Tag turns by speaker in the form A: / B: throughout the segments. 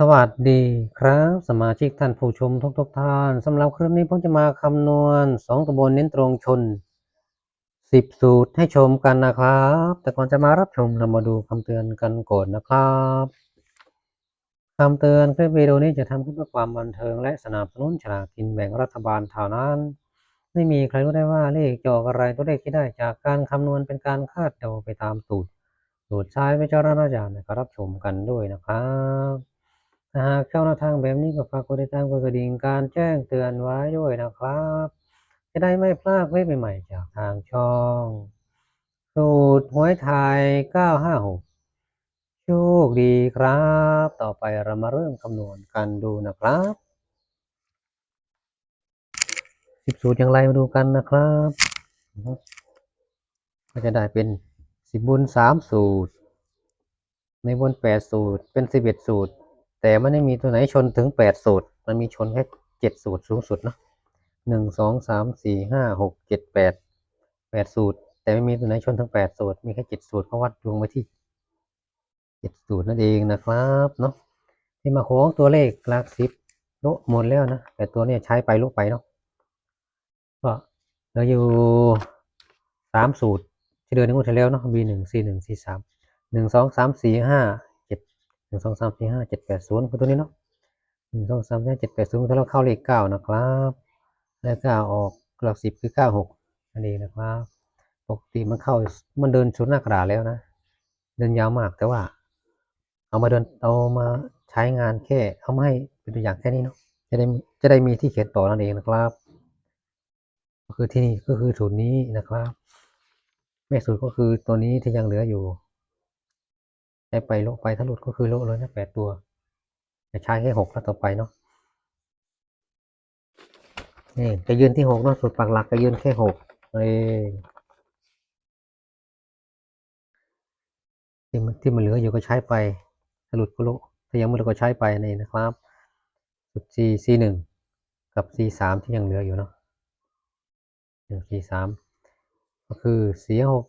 A: สวัสดีครับ สมาชิกท่านผู้ชมทุกทุกๆท่านสำหรับคลิปนี้ผมจะมาคำนวณสองตัวบนเน้นตรงชนสิบสูตรให้ชมกันนะครับ แต่ก่อนจะมารับชมเรามาดูคำเตือนกันก่อนนะครับคำเตือนคลิปวิดีโอนี้จะทำขึ้นเพื่อความบันเทิงและสนับสนุนฉลากกินแบ่งรัฐบาลเท่านั้น ไม่มีใครรู้ได้ว่าเลขจะออกอะไรตัวเลขที่ได้จากการคำนวณเป็นการคาดเดาไปตามสูตรสูตรใช้วิจารณญาณในการรับชมกันด้วยนะครับ หากช่องแนวทางแบบนี้ก็ฝากกดติดตามกดกระดิ่งการแจ้งเตือนไว้ด้วยนะครับ จะได้ไม่พลาดคลิปใหม่ๆจากทางช่องสูตรหวยไทย 956 โชคดีครับ ต่อไปเรามาเริ่มคำนวณกันดูนะครับสิบสูตรอย่างไรมาดูกันนะครับก็จะได้เป็นสิบบนสามสูตร ในบนแปดสูตรเป็นสิบเอ็ดสูตร แต่ไม่ได้มีตัวไหนชนถึงแปดสูตร มันมีชนแค่เจ็ดสูตรสูงสุดเนาะหนึ่งสองสามสี่ห้าหกเจ็ดแปดแปดสูตร แต่ไม่มีตัวไหนชนถึงแปดสูตร มีแค่เจ็ดสูตรเพราะวัดดวงไปที่เจ็ดสูตรนั่นเองนะครับเนาะที่มาโค้งตัวเลขหลักสิบโละหมดแล้วนะแต่ตัวเนี้ยใช้ไปลุไปเนาะก็เหลืออยู่สามสูตรที่เดินในงวดที่แล้วเนาะ B หนึ่ง C หนึ่ง C สามหนึ่งสองสามสี่ห้า นึ่งสองสามสี่ห้าเจ็ดแปดศูนย์คือตัวนี้เนาะหนึ่งสองสามสี่ห้าเจ็ดแปดศูนย์ถ้าเราเข้าเลขเก้านะครับเลขเก้าออกหลักสิบคือเก้าหกนั่นเองนะครับ ปกติมันเข้ามันเดินชนหน้ากระดาษแล้วนะ เดินยาวมากแต่ว่า เอามาเดินเอามาใช้งานแค่เอามาให้เป็นตัวอย่างแค่นี้เนาะจะได้จะได้มีที่เขียนต่อนั่นเองนะครับ ก็คือที่นี่ก็คือสูตรนี้นะครับ แม่สูตรก็คือตัวนี้ที่ยังเหลืออยู่ ใช้ไปโลไปถ้าหลุดก็คือโลเลยนะแปดตัวจะใช้แค่หกแล้วต่อไปเนาะนี่จะยืนที่หกเนาะสูตรปักหลักจะยืนแค่หกเองที่มันที่มันเหลืออยู่ก็ใช้ไปถ้าหลุดก็โลถ้ายังไม่หลือก็ใช้ไปนี่นะครับสูตร C C หนึ่งกับ C สามที่ยังเหลืออยู่เนาะหนึ่ง C สามก็คือเสี่หก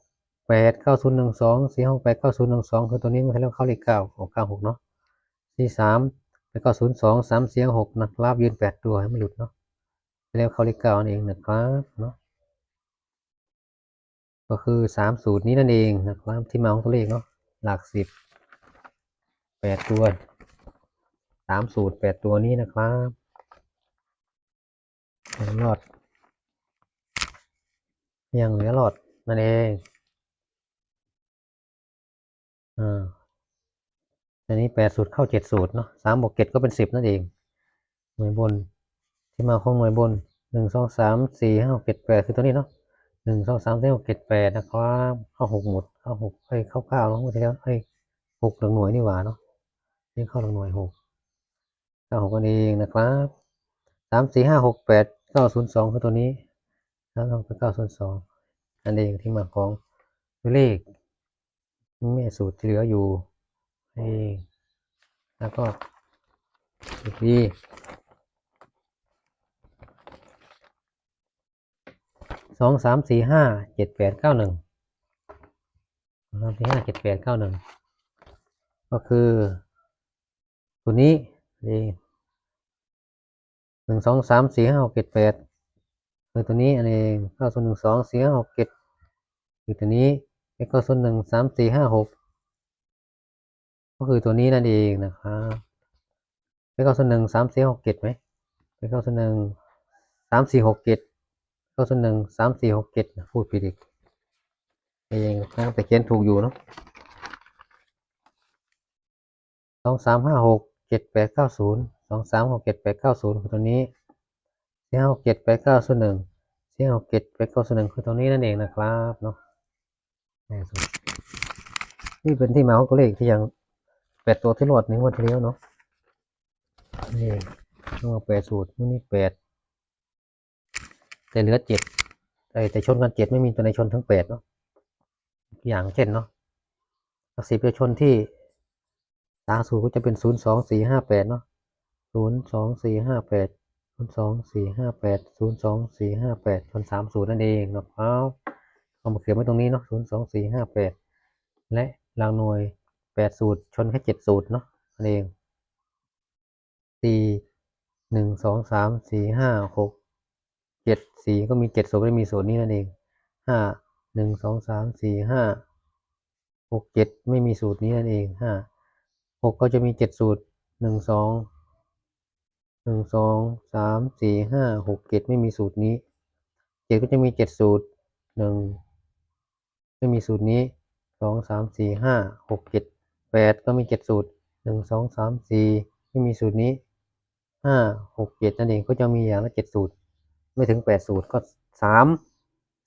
A: แปดเก้าศูนย์หนึ่งสองสี่หกแปดเก้าศูนย์หนึ่งสองคือตัวนี้มันให้เราเข้าเลขเก้าหกเก้าหกเนาะสี่สามแล้วก็ศูนย์สองสามเสียงหกนะครับยืนแปดตัวให้มันหลุดเนาะแล้วเข้าเลขเก้านั่นเองนะครับเนาะก็คือสามสูตรนี้นั่นเองนะครับที่มาของตัวเลขเนาะหลักสิบแปดตัวสามสูตรแปดตัวนี้นะครับยังรอดยังเหลือรอดนั่นเอง อ่าอันนี้แปดสูตรเข้าเจ็ดสูตรเนาะสามบวกเจ็ดก็เป็นสิบนั่นเอง หน่วยบน ที่มาของหน่วยบนหนึ่งสองสามสี่ห้าหกเจ็ดแปดคือตัวนี้เนาะหนึ่งสองสามสี่หกเจ็ดแปดนะครับเข้าหกหมดเข้าหกเอ้ยเข้าเก้าแล้วเมื่อที่แล้วเอ้ยหกหลังหน่วยนี่หว่าเนาะนี่เข้าหลังหน่วยหกเก้าหกกันเองนะครับสามสี่ห้าหกแปดเก้าศูนย์สองคือตัวนี้แล้วลงไปเก้าศูนย์สองอันเองที่มาของตัวเลข แม่สูตรที่เหลืออยู่เองแล้วก็อีกทีสองสามสี่ห้าเจ็ดแปดเก้าหนึ่งสองสามสี่ห้าเจ็ดแปดเก้าหนึ่งก็คือตัวนี้เองหนึ่งสองสามสี่ห้าหกเจ็ดแปดคือตัวนี้อันเองเก้าศูนหนึ่งสองสี่ห้าหกเจ็ดคือตัวนี้ แล้วก็ศูนย์หนึ่งสามสี่ห้าหกก็คือตัวนี้นั่นเองนะครับไปเข้าส่วนหนึ่งสามสี่หกเจ็ดไหมไปเข้าส่วนหนึ่งสามสี่หกเจ็ดเข้าส่วนหนึ่งสามสี่หกเจ็ดพูดผิดอีกเองนะแต่เขียนถูกอยู่เนาะสองสามห้าหกเจ็ดแปดเก้าศูนย์สองสามหกเจ็ดแปดเก้าศูนย์คือตัวนี้สี่ห้าหกเจ็ดแปดเก้าส่วนหนึ่งสี่ห้าหกเจ็ดแปดเก้าส่วนหนึ่งคือตัวนี้นั่นเองนะครับเนาะ นี่เป็นที่มาของตัวเลขที่ยังแปดตัวที่รอดในงวดที่แล้วเนาะนี่ต้องเอาแปดสูตรนี่แปดแต่เหลือเจ็ดแต่ชนกันเจ็ดไม่มีตัวไหนชนทั้งแปดเนาะอย่างเช่นเนาะหลักสิบจะชนที่ตาสูตรก็จะเป็นศูนย์สองสี่ห้าแปดเนาะศูนย์สองสี่ห้าแปดศูนย์สองสี่ห้าแปดศูนย์สองสี่ห้าแปดชนสามสูตรนั่นเองเนาะเอา เอามาเขียนไว้ตรงนี้เนาะศูนย์สองสี่ห้าแปดและรางหน่วยแปดสูตรชนแค่เจ็ดสูตรเนาะนั่นเองสี่หนึ่งสองสามสี่ห้าหกเจ็ดสี่ก็มีเจ็ดสูตรไม่มีสูตรนี้นั่นเองห้าหนึ่งสองสามสี่ห้าหกเจ็ดไม่มีสูตรนี้นั่นเองห้าหกก็จะมีเจ็ดสูตรหนึ่งสองหนึ่งสองสามสี่ห้าหกเจ็ดไม่มีสูตรนี้เจ็ดก็จะมีเจ็ดสูตรหนึ่ง ไม่มีสูตรนี้สองสามสี่ห้าหกเจ็ดแปดก็มีเจ็ดสูตรหนึ่งสองสามสี่ไม่มีสูตรนี้ห้าหกเจ็ดนั่นเองก็จะมีอย่างละเจ็ดสูตร ไม่ถึงแปดสูตรก็สาม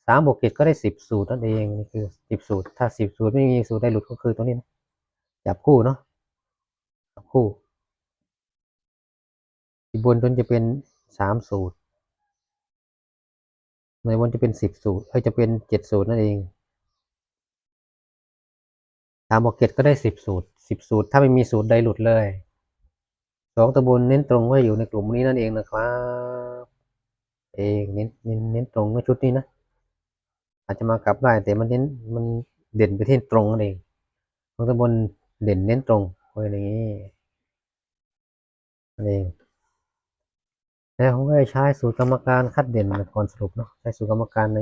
A: สามบวกเจ็ดก็ได้สิบสูตรนั่นเองนี่คือสิบสูตร ถ้าสิบสูตรไม่มีสูตรใดหลุดก็คือตัวนี้นะจับคู่เนาะจับคู่บนจนจะเป็นสามสูตรในบนจะเป็นสิบสูตรเอ้จะเป็นเจ็ดสูตรนั่นเอง สามบวกเจ็ดก็ได้สิบสูตรสิบสูตร ถ้าไม่มีสูตรใดหลุดเลยสองตัวบนเน้นตรงว่าอยู่ในกลุ่มนี้นั่นเองนะครับ เองเน้นเน้นเน้นตรงในชุดนี้นะอาจจะมากลับได้แต่มันเน้นมันเด่นไปที่ตรงนั่นเองของตำบลเด่นเน้นตรงไว้อย่างนี้นั่นเองแล้วผมก็ใช้สูตรกรรมการคัดเด่นก่อนสรุปเนาะใช้สูตรกรรมการใน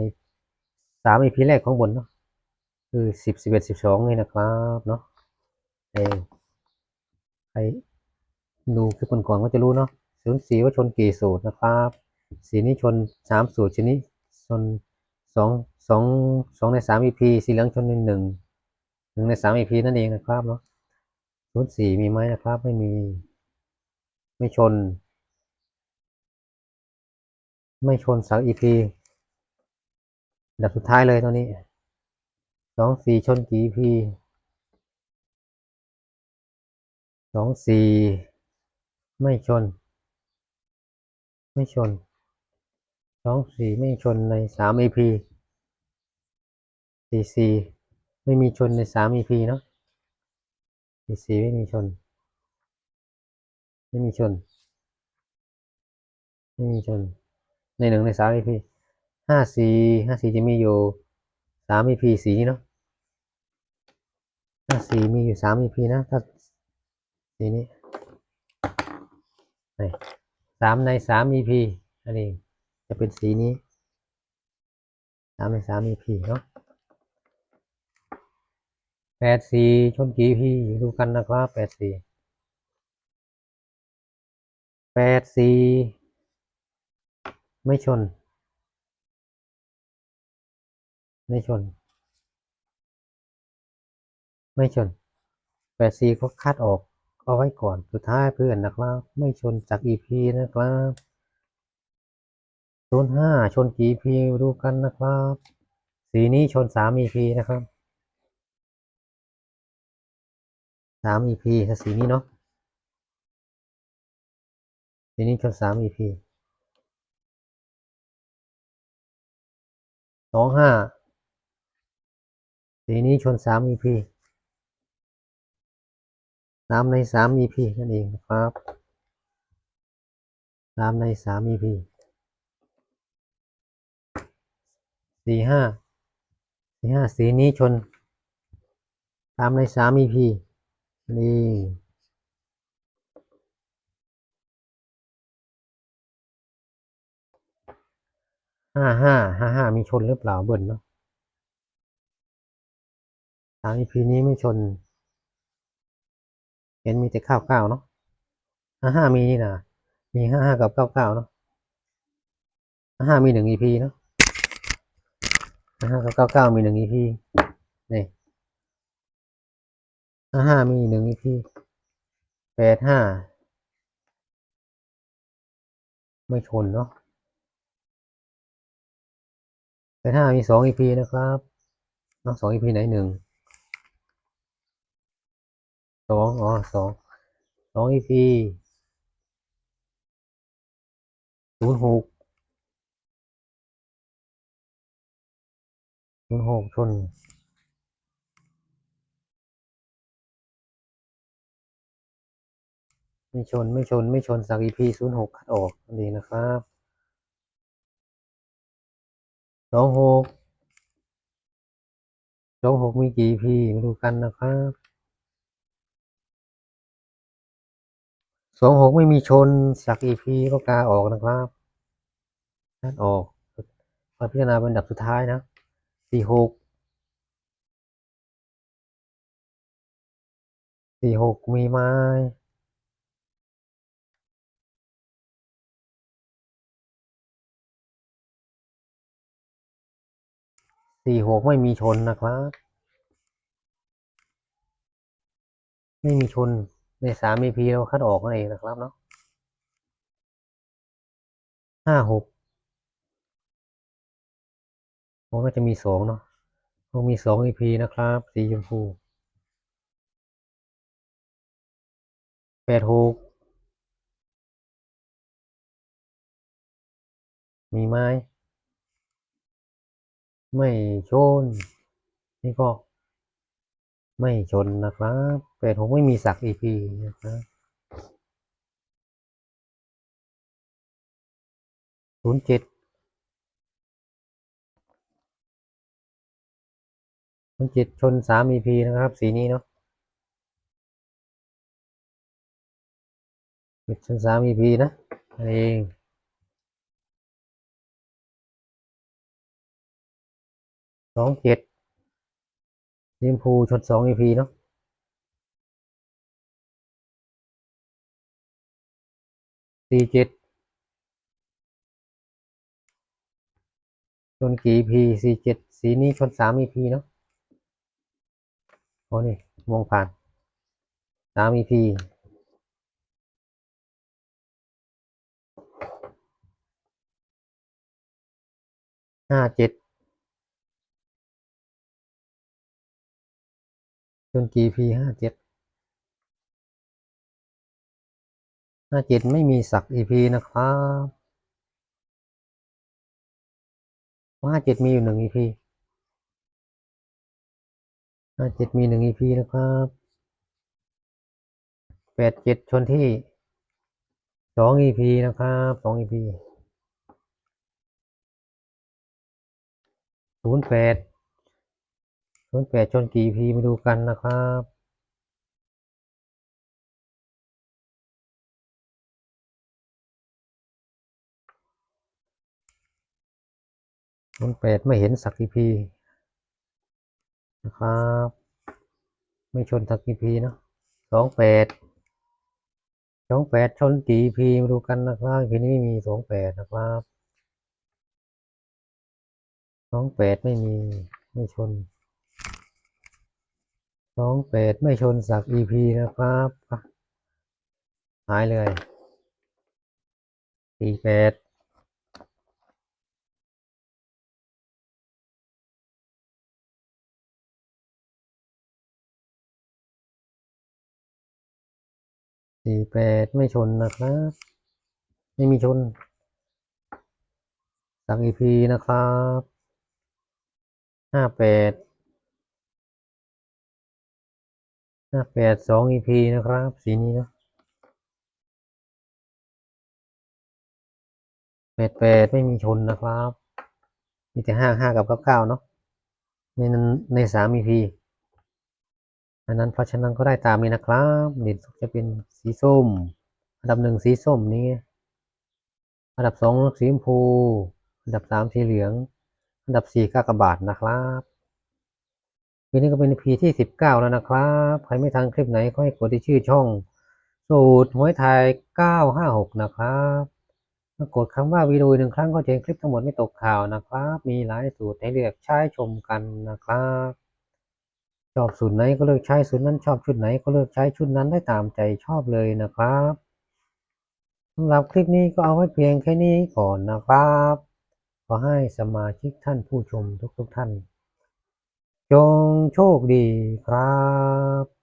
A: สามอีพีแรกของบนเนาะ คือสิบสิบเอ็ดสิบสองนี่นะครับเนาะเองใครดูคลิปก่อนก็จะรู้เนาะศูนย์สี่ว่าชนกี่สูตรนะครับ สีนี้ชนสามสูตรชนิดชนสองสองสองในสาม EP สีเหลืองชนหนึ่งหนึ่งหนึ่งในสาม EP นั่นเองนะครับเนาะศูนย์สี่มีไหมนะครับ ไม่มี ไม่ชน ไม่ชนสัก EP ดับสุดท้ายเลยตัวนี้ สองสี่ชนกี่ EP สองสี่ไม่ชน ไม่ชนสองสี่ไม่ชนในสาม EP สี่สี่ไม่มีชนในสาม EP เนาะสี่สี่ไม่มีชน ไม่มีชน ไม่มีชน ในหนึ่งในสาม EP ห้าสี่ห้าสี่จะมีอยู่สาม EP สีนี้เนาะ ห้าสีมีอยู่สาม EP นะ ถ้าสีนี้ไสามในสาม EP อันนี้จะเป็นสีนี้สามในสาม EP เนาะแปดสี่ชนกี่ EP ดูกันนะครับแปดสีแปดสีไม่ชน ไม่ชน ไม่ชนแปดสี่ก็คัดออกเอาไว้ก่อนสุดท้ายเพื่อนนะครับ ไม่ชนจาก EP นะครับศูนห้าชนกี่ EP ดูกันนะครับ สีนี้ชนสาม EP นะครับสาม EP ถ้าสีนี้เนาะสีนี้ชนสาม EP สองห้าสีนี้ชนสาม EP สามในสาม EP นั่นเองนะครับสามในสาม EP สี่ห้าสี่ห้าสีนี้ชนสามในสาม EP นี่ห้าห้าห้าห้ามีชนหรือเปล่าเบิ่นเนาะสาม EP นี้ไม่ชน เห็นมีแต่เก้าเก้าเนาะห้าห้ามีนี่นะมีห้าห้ากับเก้าเก้าเนาะห้าห้ามีหนึ่ง EP เนาะห้าห้ากับเก้าเก้ามีหนึ่ง EP นี่ห้าห้ามีหนึ่ง EP แปดห้าไม่ชนเนาะแปดห้ามีสอง EP นะครับเนาะสอง EP ไหนหนึ่ง สองอ๋อสองสอง EP ศูนย์หกศูนย์หกชนไม่ชนไม่ชนไม่ชนสัก EP ศูนย์หกคัดออกนั่นะครับสองหกสองหกมีกี่ EP มาดูกันนะครับ สองหกไม่มีชนสักอีพีก็กาออกนะครับนั่นออกมาพิจารณาเป็นดับสุดท้ายนะสี่หกสี่หกมีไหมสี่หกไม่มีชนนะครับ ไม่มีชน ในสามีพีเราคัดออกนั่นเองนะครับเนาะห้าหกมันก็จะมีสองเนาะคงมีสองอีพีนะครับ สีชมพูแปดหกมีไหมไม่ชน นี่ก็ ไม่ชนนะครับแปดหกไม่มีสักอีพีนะครับศูนย์เจ็ดศูนย์เจ็ดชนสามอีพีนะครับ สีนี้เนาะเจ็ดชนสามอีพีนะนั่นเองสองเจ็ด สีชมพูชนสองอีพีเนาะสี่เจ็ดชนกี่พีสี่เจ็ดสีนี้ชนสามอีพีเนาะโอ้นี่มองผ่านสามอีพีห้าเจ็ด ชนกี่พีห้าเจ็ดห้าเจ็ดไม่มีสักอีพีนะครับห้าเจ็ดมีอยู่หนึ่งอีพีห้าเจ็ดมีหนึ่งอีพีนะครับแปดเจ็ดชนที่สองอีพีนะครับสองอีพีศูนย์แปด ศูนย์แปดชนกี่พีมาดูกันนะครับศูนแปดไม่เห็นสักอีพีนะครับ ไม่ชนสักอีพีนะสองแปดสองแปดชนกี่พีมาดูกันนะครับพีนี้ไม่มีสองแปดนะครับสองแปดไม่มีไม่ชน สองแปดไม่ชนสักอีพีนะครับ หายเลยสี่แปดสี่แปดไม่ชนนะครับ ไม่มีชนสักอีพีนะครับห้าแปด ห้าแปดสองอีพีนะครับ สีนี้นะแปดแปดไม่มีชนนะครับ มีแต่ห้าห้ากับเก้าเก้าเนาะในนั้นในสามอีพีอันนั้นเพราะฉะนั้นก็ได้ตามนี้นะครับเด่นสุดจะเป็นสีส้ม อันดับหนึ่งสีส้มนี้อันดับสองสีชมพู อันดับสามสีเหลือง อันดับสี่กากบาทนะครับ วันนี้ก็เป็น EP ที่สิบเก้าแล้วนะครับ ใครไม่ทันคลิปไหนก็ให้กดที่ชื่อช่อง สูตรหวยไทยเก้าห้าหกนะครับมากดคำว่าวิดีโอหนึ่งครั้งก็จะเห็นคลิปทั้งหมดไม่ตกข่าวนะครับ มีหลายสูตรให้เลือกใช้ชมกันนะครับชอบสูตรไหนก็เลือกใช้สูตรนั้นชอบชุดไหนก็เลือกใช้ชุดนั้นได้ตามใจชอบเลยนะครับสำหรับคลิปนี้ก็เอาไว้เพียงแค่นี้ก่อนนะครับขอให้สมาชิกท่านผู้ชมทุกๆท่าน จงโชคดีครับ